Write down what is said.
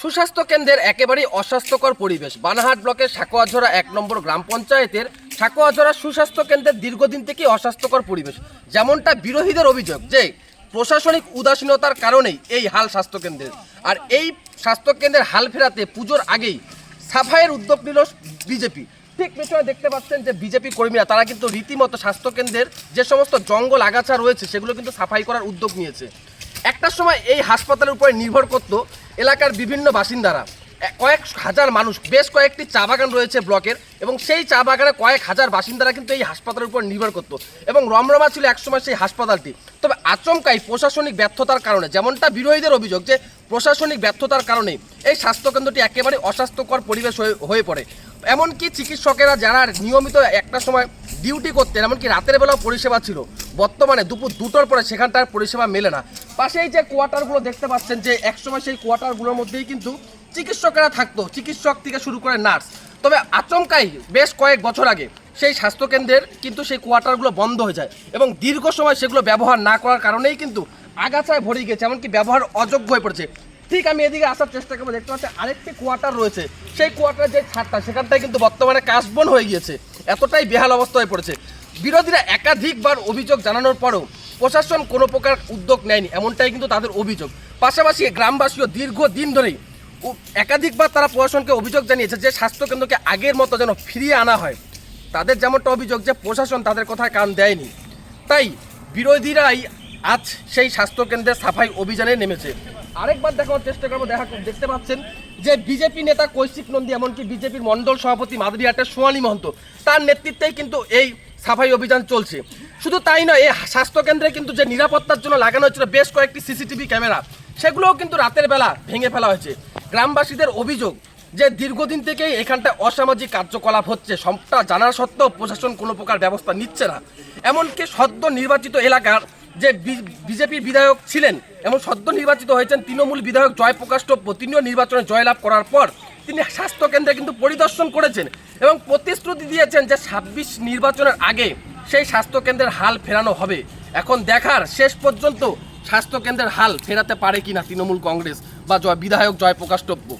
সুস্বাস্থ্য কেন্দ্রের একেবারেই অস্বাস্থ্যকর পরিবেশ। বানাহাট ব্লকের সাকোয়াঝরা এক নম্বর গ্রাম পঞ্চায়েতের সাকোয়াঝরা সুস্বাস্থ্য কেন্দ্রের দীর্ঘদিন থেকেই অস্বাস্থ্যকর পরিবেশ। যেমনটা বিরোধীদের অভিযোগ যে, প্রশাসনিক উদাসীনতার কারণেই এই হাল স্বাস্থ্যকেন্দ্রের। আর এই স্বাস্থ্যকেন্দ্রের হাল ফেরাতে পুজোর আগেই সাফাইয়ের উদ্যোগ নিল বিজেপি। ঠিক পেছনে দেখতে পাচ্ছেন যে বিজেপি কর্মীরা, তারা কিন্তু রীতিমতো স্বাস্থ্যকেন্দ্রের যে সমস্ত জঙ্গল আগাছা রয়েছে, সেগুলো কিন্তু সাফাই করার উদ্যোগ নিয়েছে। একটা সময় এই হাসপাতালের উপরে নির্ভর করত এলাকার বিভিন্ন বাসিন্দারা। কয়েক হাজার মানুষ, বেশ কয়েকটি চা বাগান রয়েছে ব্লকের এবং সেই চা বাগানে কয়েক হাজার বাসিন্দারা কিন্তু এই হাসপাতালের উপর নির্ভর করতো এবং রমরমা ছিল একসময় সেই হাসপাতালটি। তবে আচমকাই প্রশাসনিক ব্যর্থতার কারণে, যেমনটা বিরোধীদের অভিযোগ যে প্রশাসনিক ব্যর্থতার কারণে এই স্বাস্থ্যকেন্দ্রটি একেবারে অস্বাস্থ্যকর পরিবেশ হয়ে পড়ে। এমনকি চিকিৎসকেরা যারা নিয়মিত একটা সময় ডিউটি করতেন, এমনকি রাতের বেলাও পরিষেবা ছিল, বর্তমানে দুপুর দুটোর পরে সেখানটার পরিষেবা মেলে না। পাশেই যে কোয়ার্টারগুলো দেখতে পাচ্ছেন যে একসময় সেই কোয়ার্টারগুলোর মধ্যেই কিন্তু চিকিৎসকেরা থাকতো, চিকিৎসক থেকে শুরু করে নার্স। তবে আচমকাই বেশ কয়েক বছর আগে সেই স্বাস্থ্যকেন্দ্রের কিন্তু সেই কোয়ার্টারগুলো বন্ধ হয়ে যায় এবং দীর্ঘ সময় সেগুলো ব্যবহার না করার কারণেই কিন্তু আগাছায় ভরে গেছে, এমনকি ব্যবহার অযোগ্য হয়ে পড়েছে। ঠিক আমি এদিকে আসার চেষ্টা করব, দেখতে পাচ্ছি আরেকটি কোয়ার্টার রয়েছে। সেই কোয়ার্টারের যে ছাদটা, সেখানটায় কিন্তু বর্তমানে কাশবন হয়ে গিয়েছে, এতটাই বেহাল অবস্থা হয়ে পড়েছে। বিরোধীরা একাধিকবার অভিযোগ জানানোর পরেও প্রশাসন কোনো প্রকার উদ্যোগ নেয়নি, এমনটাই কিন্তু তাদের অভিযোগ। পাশাপাশি গ্রামবাসীও দীর্ঘদিন ধরেই একাধিকবার তারা প্রশাসনকে অভিযোগ জানিয়েছে যে স্বাস্থ্যকেন্দ্রকে আগের মতো যেন ফিরিয়ে আনা হয়। তাদের যেমনটা অভিযোগ যে প্রশাসন তাদের কথায় কান দেয়নি। তাই বিরোধীরাই আজ সেই স্বাস্থ্যকেন্দ্রের সাফাই অভিযানে নেমেছে। আরেকবার দেখার চেষ্টা করব, দেখা দেখতে পাচ্ছেন যে বিজেপি নেতা কৌশিক নন্দী এমনকি বিজেপির মণ্ডল সভাপতি মাদুরিহাটের সোয়ালী মহন্ত, তার নেতৃত্বেই কিন্তু এই সাফাই অভিযান চলছে। শুধু তাই নয়, এই স্বাস্থ্যকেন্দ্রে কিন্তু যে নিরাপত্তার জন্য লাগানো হয়েছিল বেশ কয়েকটি সিসিটিভি ক্যামেরা, সেগুলোও কিন্তু রাতের বেলা ভেঙে ফেলা হয়েছে। গ্রামবাসীদের অভিযোগ যে দীর্ঘদিন থেকেই এখানটা অসামাজিক কার্যকলাপ হচ্ছে, সবটা জানা সত্ত্বেও প্রশাসন কোনো প্রকার ব্যবস্থা নিচ্ছে না। এমনকি সদ্য নির্বাচিত এলাকার যে বিজেপির বিধায়ক ছিলেন এবং সদ্য নির্বাচিত হয়েছেন তৃণমূল বিধায়ক জয়প্রকাশ টপ্প তিনিও নির্বাচনে জয়লাভ করার পর তিনি স্বাস্থ্যকেন্দ্রে কিন্তু পরিদর্শন করেছেন এবং প্রতিশ্রুতি দিয়েছেন যে ছাব্বিশ নির্বাচনের আগে সেই স্বাস্থ্যকেন্দ্রের হাল ফেরানো হবে। এখন দেখার শেষ পর্যন্ত স্বাস্থ্যকেন্দ্রের হাল ফেরাতে পারে কিনা তৃণমূল কংগ্রেস বা জয়, বিধায়ক জয়প্রকাশ টপ্প